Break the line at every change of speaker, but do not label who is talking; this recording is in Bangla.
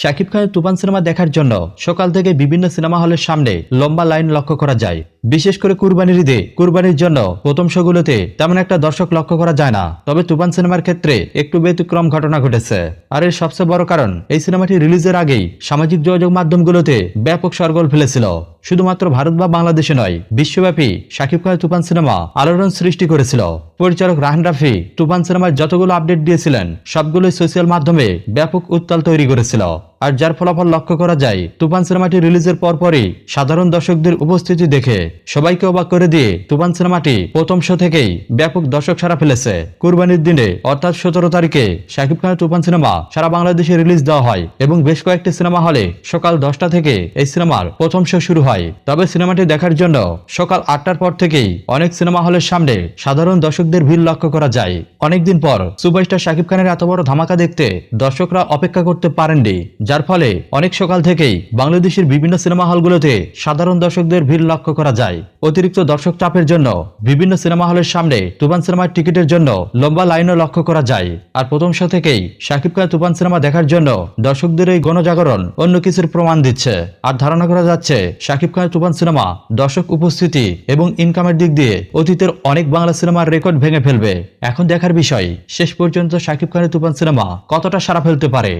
শাকিব খানের তুফান সিনেমা দেখার জন্য সকাল থেকে বিভিন্ন সিনেমা হলের সামনে লম্বা লাইন লক্ষ্য করা যায়। বিশেষ করে কুরবানির ঈদে। কুরবানির জন্য প্রথম শোগুলোতে তেমন একটা দর্শক লক্ষ্য করা যায় না। তবে তুফান সিনেমার ক্ষেত্রে একটু ব্যতিক্রম ঘটনা ঘটেছে। আর এর সবচেয়ে বড় কারণ, এই সিনেমাটি রিলিজের আগেই সামাজিক যোগাযোগ মাধ্যমগুলোতে ব্যাপক সরগোল ফেলেছিল। শুধুমাত্র ভারত বা বাংলাদেশে নয়, বিশ্বব্যাপী শাকিব খান তুফান সিনেমা আলোড়ন সৃষ্টি করেছিল। পরিচালক রাহান রাফি তুফান সিনেমার যতগুলো আপডেট দিয়েছিলেন, সবগুলোই সোশ্যাল মাধ্যমে ব্যাপক উত্তাল তৈরি করেছিল। আর যার ফলাফল লক্ষ্য করা যায়, তুফান সিনেমাটি রিলিজের পরপরই সাধারণ দর্শকদের উপস্থিতি দেখে সবাইকে অবাক করে দিয়ে তুফান সিনেমাটি প্রথম শো থেকেই ব্যাপক দর্শক সারা ফেলেছে। কুরবানির দিনে, অর্থাৎ সতেরো তারিখে শাকিব খানের তুফান সিনেমা সারা বাংলাদেশে রিলিজ দেওয়া হয় এবং বেশ কয়েকটি সিনেমা হলে সকাল দশটা থেকে এই সিনেমার প্রথম শো শুরু হয়। তবে সিনেমাটি দেখার জন্য সকাল আটটার পর থেকেই অনেক সিনেমা হলের সামনে সাধারণ দর্শকদের ভিড় লক্ষ্য করা যায়। অনেকদিন পর সুপারস্টার শাকিব খানের এত বড় ধামাকা দেখতে দর্শকরা অপেক্ষা করতে পারেননি। যার ফলে অনেক সকাল থেকেই বাংলাদেশের বিভিন্ন সিনেমা হলগুলোতে সাধারণ দর্শকদের ভিড় লক্ষ্য করা যায়। অতিরিক্ত দর্শক চাপের জন্য বিভিন্ন সিনেমা হলের সামনে তুফান সিনেমার টিকিটের জন্য লম্বা লাইনও লক্ষ্য করা যায়। আর প্রথম শো থেকেই শাকিব খান তুফান সিনেমা দেখার জন্য দর্শকদের এই গণজাগরণ অন্য কিছুর প্রমাণ দিচ্ছে। আর ধারণা করা যাচ্ছে, শাকিব খানের তুফান সিনেমা দর্শক উপস্থিতি এবং ইনকামের দিক দিয়ে অতীতের অনেক বাংলা সিনেমার রেকর্ড ভেঙে ফেলবে। এখন দেখার বিষয়, শেষ পর্যন্ত শাকিব খানের তুফান সিনেমা কতটা সারা ফেলতে পারে?